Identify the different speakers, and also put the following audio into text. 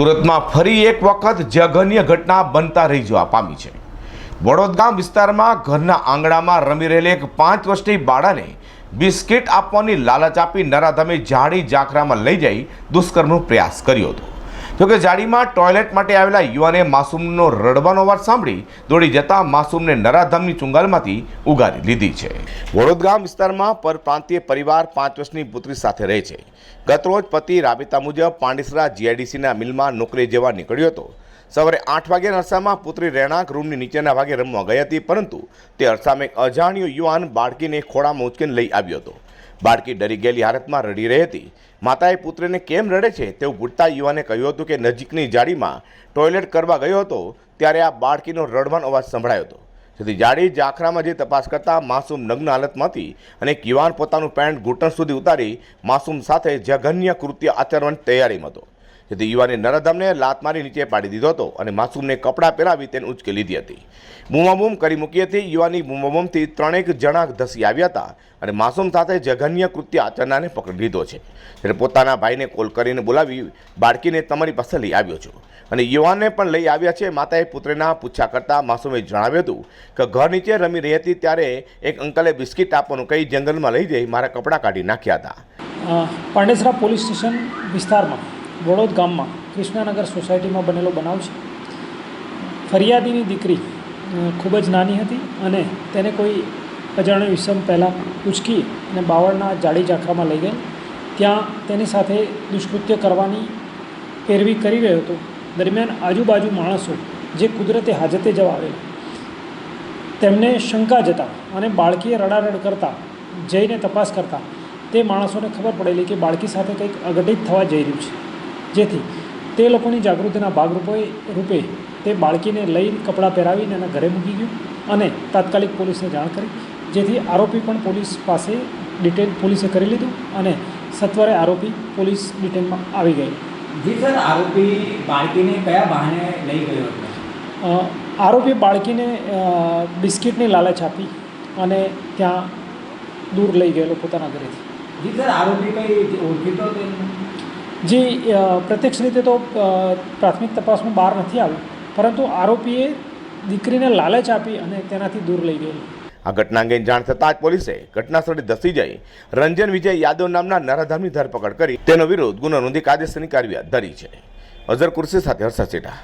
Speaker 1: સુરતમાં ફરી એક વખત જઘન્ય ઘટના બનતા રહી જવા પામી છે. વડોદગામ વિસ્તારમાં ઘરના આંગણામાં રમી રહેલી એક પાંચ વર્ષની બાળાને બિસ્કિટ આપવાની લાલચ આપી નરાધમે જાડી જાખરામાં લઈ જઈ દુષ્કર્મનો પ્રયાસ કર્યો હતો. જોકે જાડીમાં ટોયલેટ માટે આવેલા યુવાને માસૂમનો રડવાનો અવાજ સાંભળી દોડી જતા માસૂમને નરાધમની ચુંગાલમાંથી ઉગારી લીધી છે. વડોદગામ વિસ્તારમાં પરપ્રાંતીય પરિવાર પાંચ વર્ષની પુત્રી સાથે રહે છે. ગતરોજ પતિ રાબેતા મુજબ પાંડેસરા જીઆઈડીસીના મિલમાં નોકરી જવા નીકળ્યો હતો. સવારે આઠ વાગ્યા અરસામાં પુત્રી રહેણાંક રૂમની નીચેના ભાગે રમવા ગઈ હતી, પરંતુ તે અરસામાં અજાણ્યો યુવાન બાળકીને ખોળામાં ઉચકીને લઈ આવ્યો હતો. બાળકી ડરી ગયેલી હાલતમાં રડી રહી હતી. માતાએ પુત્રને કેમ રડે છે તેવું પૂછતા યુવાને કહ્યું હતું કે નજીકની જાડીમાં ટોયલેટ કરવા ગયો હતો ત્યારે આ બાળકીનો રડવાનો અવાજ સંભળાયો હતો. જેથી જાડી જાખરામાં જે તપાસ કરતા માસૂમ નગ્ન હાલતમાં હતી અને એક યુવાન પોતાનું પેન્ટ ઘૂંટણ સુધી ઉતારી માસૂમ સાથે જઘન્ય કૃત્ય આચરવાની તૈયારીમાં હતો. જેથી યુવાને નરધમને લાત મારી નીચે પાડી દીધો હતો અને માસૂમને કપડાં પહેરાવી તેને ઉંચકી લીધી હતી. બૂમાબૂમ કરી મૂકી હતી. યુવાની બૂમાબૂમથી ત્રણેક જણા ધસી આવ્યા હતા અને માસૂમ સાથે જઘન્ય કૃત્ય આચરનારને પકડી લીધો છે. ત્યારે પોતાના ભાઈને કોલ કરીને બોલાવી બાળકીને તમારી પાસે લઈ આવ્યો છું. અને યુવાનને પણ લઈ આવ્યા છે. માતાએ પુત્રના પૂછા કરતા માસૂમે જણાવ્યું હતું કે ઘર નીચે રમી રહી હતી ત્યારે એક અંકલે બિસ્કિટ આપવાનું કહી જંગલમાં લઈ જઈ મારા કપડાં કાઢી નાખ્યા હતા.
Speaker 2: પાંડેસરા પોલીસ સ્ટેશન વિસ્તારમાં. વડોદ ગામમાં કૃષ્ણાનગર સોસાયટીમાં બનેલો બનાવ છે. ફરિયાદીની દીકરી ખૂબ જ નાની હતી અને તેને કોઈ અજાણ્યો વિષમ પહેલાં ઉચકી અને બાવળના જાડી ઝાંખરામાં લઈ ગઈ. ત્યાં તેની સાથે દુષ્કૃત્ય કરવાની પેરવી કરી રહ્યો હતો. દરમિયાન આજુબાજુ માણસો જે કુદરતે હાજતે જવા આવેલા. તેમને શંકા જતા અને બાળકીએ રડારડ કરતા, જઈને તપાસ કરતા તે માણસોને ખબર પડેલી કે બાળકી સાથે કંઈક અઘટિત થવા જઈ રહ્યું છે. જેથી તે લોકોની જાગૃતિના ભાગરૂપે રૂપે તે બાળકીને લઈ કપડાં પહેરાવીને એના ઘરે મૂકી ગયું અને તાત્કાલિક પોલીસને જાણ કરી. જેથી આરોપી પણ પોલીસ પાસે ડિટેલ પોલીસે કરી લીધું અને સત્વરે આરોપી પોલીસ ડિટેલમાં આવી ગઈ.
Speaker 3: જી સર આરોપી બાળકીને કયા બહાને લઈ ગયો હતો?
Speaker 2: આરોપી બાળકીને બિસ્કિટની લાલચ આપી અને ત્યાં દૂર લઈ ગયેલો પોતાના ઘરેથી.
Speaker 3: જી સર આરોપી કઈ ઓળખીતો?
Speaker 2: જે પ્રત્યક્ષ રીતે તો પ્રાથમિક તપાસમાં બહાર નથી આવ્યું. પરંતુ આરોપીએ દીકરીને લાલચ આપી અને તેનાથી દૂર લઈ ગયેલી.
Speaker 1: આ ઘટના અંગે જાણ થતાં જ પોલીસે ઘટના સ્થળે ધસી જઈ રંજન વિજય યાદવ નામના નરાધામની ધરપકડ કરી તેનો વિરોધ ગુનો નોંધી કાયદેસરની કાર્યવાહી ધરી છે. અઝર કુર્સી સાથે હર્ષદ સેઠા.